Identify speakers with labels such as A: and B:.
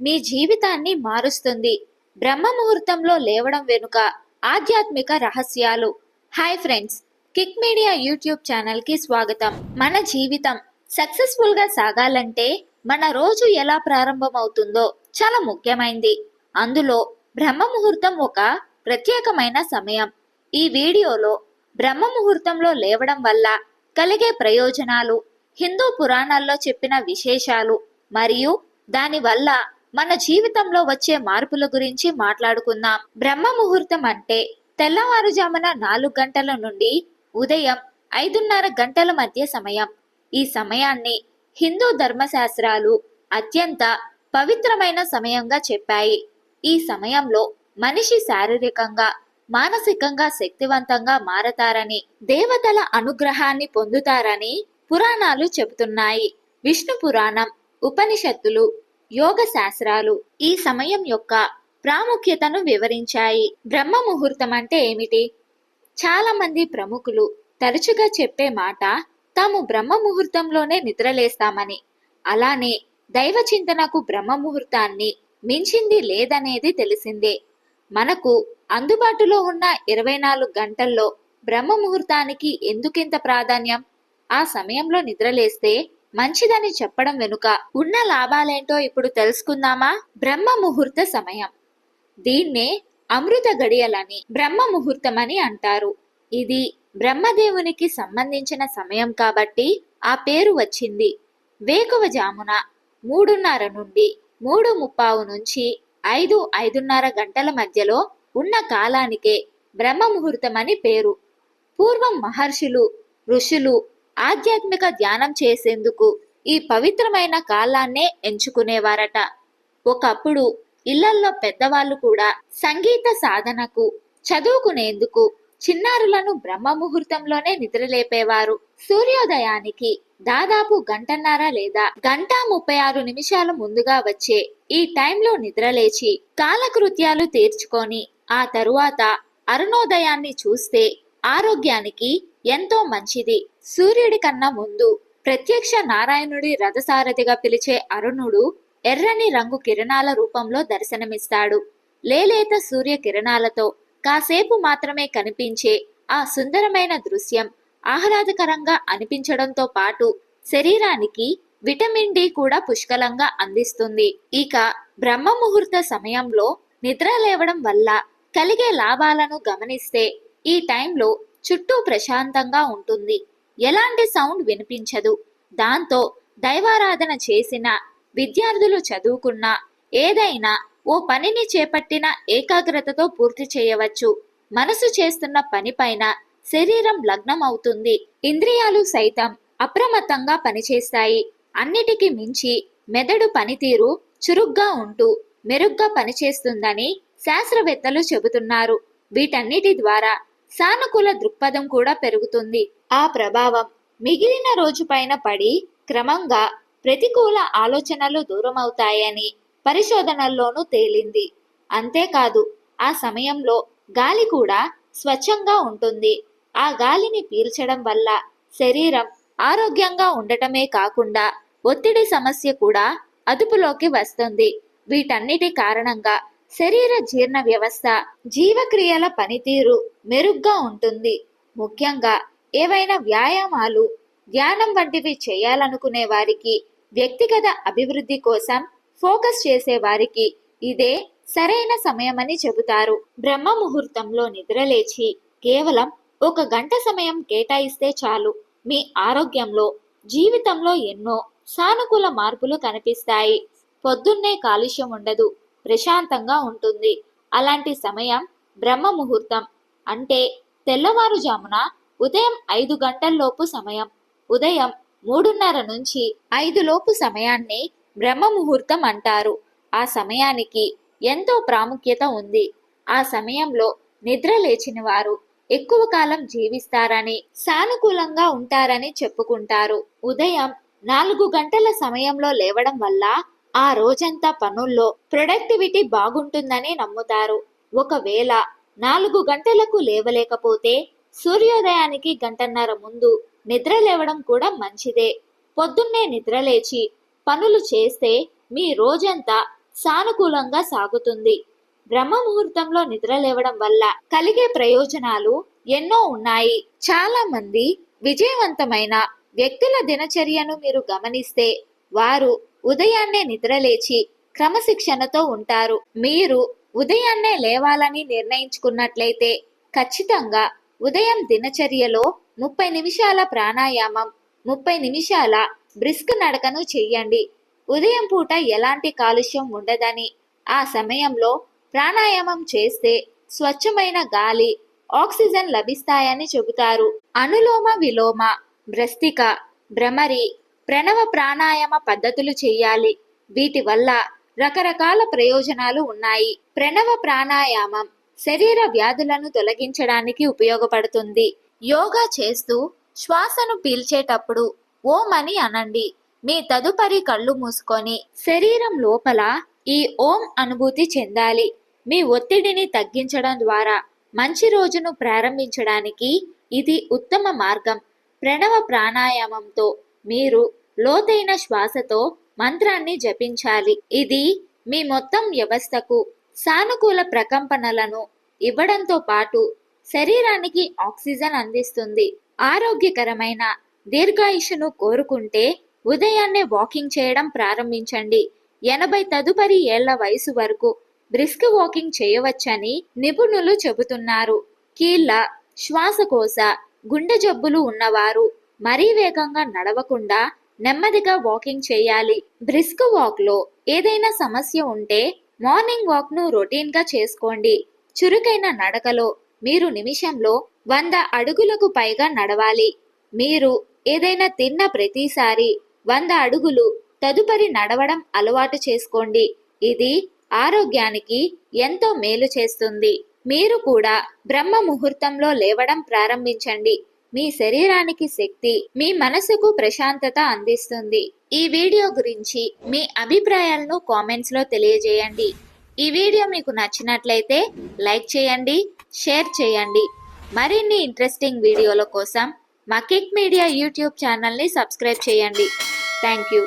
A: మీ జీవితాన్ని మారుస్తుంది. బ్రహ్మ ముహూర్తంలో లేవడం వెనుక ఆధ్యాత్మిక రహస్యాలు. Hi friends kick media YouTube ఛానల్కి స్వాగతం. మన జీవితం సక్సెస్ఫుల్గా సాగాలంటే మన రోజు ఎలా ప్రారంభమవుతుందో చాలా ముఖ్యమైంది. అందులో బ్రహ్మ ముహూర్తం ఒక ప్రత్యేకమైన సమయం. ఈ వీడియోలో బ్రహ్మ ముహూర్తంలో లేవడం వల్ల కలిగే ప్రయోజనాలు హిందూ పురాణాల్లో చెప్పిన విశేషాలు మరియు దానివల్ల మన జీవితంలో వచ్చే మార్పుల గురించి మాట్లాడుకుందాం. బ్రహ్మ ముహూర్తం అంటే తెల్లవారుజామున నాలుగు గంటల నుండి ఉదయం ఐదున్నర గంటల మధ్య సమయం. ఈ సమయాన్ని హిందూ ధర్మశాస్త్రాలు అత్యంత పవిత్రమైన సమయంగా చెప్పాయి. ఈ సమయంలో మనిషి శారీరకంగా మానసికంగా శక్తివంతంగా మారతారని దేవతల అనుగ్రహాన్ని పొందుతారని పురాణాలు చెబుతున్నాయి. విష్ణు పురాణం ఉపనిషత్తులు యోగ శాస్త్రాలు ఈ సమయం యొక్క ప్రాముఖ్యతను వివరించాయి. బ్రహ్మ ముహూర్తం అంటే ఏమిటి? చాలా మంది ప్రముఖులు తరచుగా చెప్పే మాట తాము బ్రహ్మ ముహూర్తంలోనే నిద్రలేస్తామని. అలానే దైవ చింతనకు బ్రహ్మ ముహూర్తాన్ని మించింది లేదనేది తెలిసిందే. మనకు అందుబాటులో ఉన్న ఇరవై నాలుగు గంటల్లో బ్రహ్మ ముహూర్తానికి ఎందుకింత ప్రాధాన్యం? ఆ సమయంలో నిద్రలేస్తే మంచిదని చెప్పడం వెనుక ఉన్న లాభాలేంటో ఇప్పుడు తెలుసుకుందామా? బ్రహ్మ ముహూర్త సమయం. దీన్నే అమృత గడియలని బ్రహ్మ ముహూర్తం అని అంటారు. ఇది బ్రహ్మదేవునికి సంబంధించిన సమయం కాబట్టి ఆ పేరు వచ్చింది. వేకువ జామున మూడున్నర నుండి మూడు ముప్పావు నుంచి ఐదు ఐదున్నర గంటల మధ్యలో ఉన్న కాలానికే బ్రహ్మ ముహూర్తం అని పేరు. పూర్వం మహర్షులు ఋషులు ఆధ్యాత్మిక ధ్యానం చేసేందుకు ఈ పవిత్రమైన కాలాన్నే ఎంచుకునేవారట. ఒకప్పుడు ఇళ్ళల్లో పెద్దవాళ్ళు కూడా సంగీత సాధనకు చదువుకునేందుకు చిన్నారులను బ్రహ్మ ముహూర్తంలోనే నిద్రలేపేవారు. సూర్యోదయానికి దాదాపు గంటన్నర లేదా గంట ముప్పై ఆరు నిమిషాలు ముందుగా వచ్చే ఈ టైంలో నిద్రలేచి కాలకృత్యాలు తీర్చుకొని ఆ తరువాత అరుణోదయాన్ని చూస్తే ఆరోగ్యానికి ఎంతో మంచిది. సూర్యుడి కన్నా ముందు ప్రత్యక్ష నారాయణుడి రథసారథిగా పిలిచే అరుణుడు ఎర్రని రంగు కిరణాల రూపంలో దర్శనమిస్తాడు. లేలేత సూర్య కిరణాలతో కాసేపు మాత్రమే కనిపించే ఆ సుందరమైన దృశ్యం ఆహ్లాదకరంగా అనిపించడంతో పాటు శరీరానికి విటమిన్ డి కూడా పుష్కలంగా అందిస్తుంది. ఇక బ్రహ్మ ముహూర్త సమయంలో నిద్ర లేవడం వల్ల కలిగే లాభాలను గమనిస్తే ఈ టైంలో చుట్టూ ప్రశాంతంగా ఉంటుంది. ఎలాంటి సౌండ్ వినిపించదు. దాంతో దైవారాధన చేసిన విద్యార్థులు చదువుకున్న ఏదైనా ఓ పనిని చేపట్టిన ఏకాగ్రతతో పూర్తి చేయవచ్చు. మనసు చేస్తున్న పనిపైన శరీరం లగ్నం అవుతుంది. ఇంద్రియాలు సైతం అప్రమత్తంగా పనిచేస్తాయి. అన్నిటికి మించి మెదడు పనితీరు చురుగ్గా ఉంటూ మెరుగ్గా పనిచేస్తుందని శాస్త్రవేత్తలు చెబుతున్నారు. వీటన్నిటి ద్వారా సానుకూల దృక్పథం కూడా పెరుగుతుంది. ఆ ప్రభావం మిగిలిన రోజు పైన పడి క్రమంగా ప్రతికూల ఆలోచనలు దూరమవుతాయని పరిశోధనల్లోనూ తేలింది. అంతేకాదు ఆ సమయంలో గాలి కూడా స్వచ్ఛంగా ఉంటుంది. ఆ గాలిని పీల్చడం వల్ల శరీరం ఆరోగ్యంగా ఉండటమే కాకుండా ఒత్తిడి సమస్య కూడా అదుపులోకి వస్తుంది. వీటన్నిటి కారణంగా శరీర జీర్ణ వ్యవస్థ జీవక్రియల పనితీరు మెరుగ్గా ఉంటుంది. ముఖ్యంగా ఏవైనా వ్యాయామాలు ధ్యానం వంటివి చేయాలనుకునే వారికి వ్యక్తిగత అభివృద్ధి కోసం ఫోకస్ చేసే వారికి ఇదే సరైన సమయమని చెబుతారు. బ్రహ్మ ముహూర్తంలో నిద్రలేచి కేవలం ఒక గంట సమయం కేటాయిస్తే చాలు. మీ ఆరోగ్యంలో జీవితంలో ఎన్నో సానుకూల మార్పులు కనిపిస్తాయి. పొద్దున్నే కాలుష్యం ఉండదు. ప్రశాంతంగా ఉంటుంది. అలాంటి సమయం బ్రహ్మ ముహూర్తం అంటే తెల్లవారుజామున ఉదయం ఐదు గంటల్లోపు సమయం. ఉదయం మూడున్నర నుంచి ఐదు లోపు సమయాన్ని బ్రహ్మ ముహూర్తం అంటారు. ఆ సమయానికి ఎంతో ప్రాముఖ్యత ఉంది. ఆ సమయంలో నిద్ర లేచిన వారు ఎక్కువ కాలం జీవిస్తారని సానుకూలంగా ఉంటారని చెప్పుకుంటారు. ఉదయం నాలుగు గంటల సమయంలో లేవడం వల్ల ఆ రోజంతా పనుల్లో ప్రొడక్టివిటీ బాగుంటుందని నమ్ముతారు. ఒకవేళ నాలుగు గంటలకు లేవలేకపోతే సూర్యోదయానికి గంటన్నర ముందు నిద్ర లేవడం కూడా మంచిదే. పొద్దున్నే నిద్రలేచి పనులు చేస్తే మీ రోజంతా సానుకూలంగా సాగుతుంది. బ్రహ్మ ముహూర్తంలో నిద్ర లేవడం వల్ల కలిగే ప్రయోజనాలు ఎన్నో ఉన్నాయి. చాలా మంది విజయవంతమైన వ్యక్తుల దినచర్యను మీరు గమనిస్తే వారు ఉదయాన్నే నిద్రలేచి క్రమశిక్షణతో ఉంటారు. మీరు ఉదయాన్నే లేవాలని నిర్ణయించుకున్నట్లయితే ఖచ్చితంగా ఉదయం దినచర్యలో ముప్పై నిమిషాల ప్రాణాయామం ముప్పై నిమిషాల బ్రిస్క్ నడకను చెయ్యండి. ఉదయం పూట ఎలాంటి కాలుష్యం ఉండదని ఆ సమయంలో ప్రాణాయామం చేస్తే స్వచ్ఛమైన గాలి ఆక్సిజన్ లభిస్తాయని చెబుతారు. అనులోమ విలోమ భ్రస్తిక భ్రమరి ప్రణవ ప్రాణాయామ పద్ధతులు చేయాలి. వీటి వల్ల రకరకాల ప్రయోజనాలు ఉన్నాయి. ప్రణవ ప్రాణాయామం శరీర వ్యాధులను తొలగించడానికి ఉపయోగపడుతుంది. యోగా చేస్తూ శ్వాసను పీల్చేటప్పుడు ఓం అని అనండి. మీ తదుపరి కళ్ళు మూసుకొని శరీరం లోపల ఈ ఓం అనుభూతి చెందాలి. మీ ఒత్తిడిని తగ్గించడం ద్వారా మంచి రోజును ప్రారంభించడానికి ఇది ఉత్తమ మార్గం. ప్రణవ ప్రాణాయామంతో మీరు లోతైన శ్వాసతో మంత్రాన్ని జపించాలి. ఇది మీ మొత్తం వ్యవస్థకు సానుకూల ప్రకంపనలను ఇవ్వడంతో పాటు శరీరానికి ఆక్సిజన్ అందిస్తుంది. ఆరోగ్యకరమైన దీర్ఘాయుషును కోరుకుంటే ఉదయాన్నే వాకింగ్ చేయడం ప్రారంభించండి. ఎనభై తదుపరి ఏళ్ళ వయసు వరకు బ్రిస్క్ వాకింగ్ చేయవచ్చని నిపుణులు చెబుతున్నారు. కీళ్ళ శ్వాసకోశ గుండె జబ్బులు ఉన్నవారు మరీ వేగంగా నడవకుండా నెమ్మదిగా వాకింగ్ చేయాలి. బ్రిస్క్ వాక్లో ఏదైనా సమస్య ఉంటే మార్నింగ్ వాక్ను రొటీన్గా చేసుకోండి. చురుకైన నడకలో మీరు నిమిషంలో వంద అడుగులకు పైగా నడవాలి. మీరు ఏదైనా తిన్న ప్రతిసారి వంద అడుగులు తదుపరి నడవడం అలవాటు చేసుకోండి. ఇది ఆరోగ్యానికి ఎంతో మేలు చేస్తుంది. మీరు కూడా బ్రహ్మ ముహూర్తంలో లేవడం ప్రారంభించండి. మీ శరీరానికి శక్తి మీ మనసుకు ప్రశాంతత అందిస్తుంది. ఈ వీడియో గురించి మీ అభిప్రాయాలను కామెంట్స్లో తెలియజేయండి. ఈ వీడియో మీకు నచ్చినట్లయితే లైక్ చేయండి షేర్ చేయండి. మరిన్ని ఇంట్రెస్టింగ్ వీడియోల కోసం మా కిక్ మీడియా యూట్యూబ్ ఛానల్ని సబ్స్క్రైబ్ చేయండి. Thank you.